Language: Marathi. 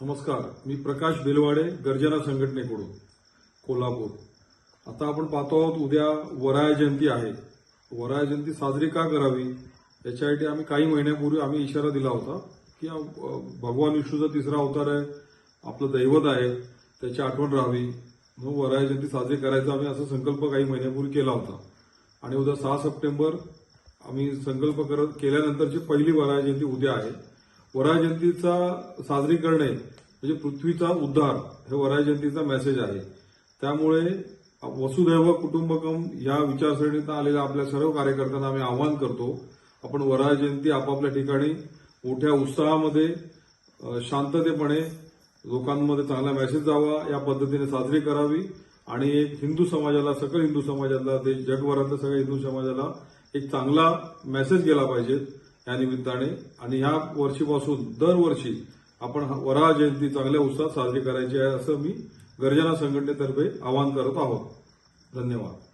नमस्कार मी प्रकाश बेलवाडे गर्जना संघटनेकडून कोल्हापूर. आता आपण पाहतो आहोत उद्या वराय जयंती आहे. वराय जयंती साजरी का करावी? याच्यासाठी आम्ही काही महिन्यापूर्वी आम्ही इशारा दिला होता की भगवान विष्णूचा तिसरा अवतार आहे आपलं दैवत आहे त्याची आठवण राहावी. म्हणून वराय जयंती साजरी करायचा आम्ही असा संकल्प काही महिन्यापूर्वी केला होता. आणि उद्या सहा सप्टेंबर आम्ही संकल्प करत केल्यानंतरची पहिली वराय जयंती उद्या आहे. वराय जयंतीचा साजरी करणे म्हणजे पृथ्वीचा उद्धार हे वराय जयंतीचा मेसेज आहे. त्यामुळे वसुदैव कुटुंबकम या विचारसरणीत आलेल्या आपल्या सर्व कार्यकर्त्यांना आम्ही आवाहन करतो आपण वराय जयंती आपापल्या ठिकाणी मोठ्या उत्साहामध्ये शांततेपणे लोकांमध्ये चांगला मेसेज जावा या पद्धतीने साजरी करावी. आणि एक हिंदू समाजाला सकल हिंदू समाजाला ते जगभरातल्या सगळ्या हिंदू समाजाला एक चांगला मेसेज गेला पाहिजे. या निमित्ताने. आणि ह्या वर्षीपासून दरवर्षी आपण वराह जयंती चांगल्या उत्साहात साजरी करायची आहे असं मी गर्जना संघटनेतर्फे आवाहन करत आहोत. धन्यवाद.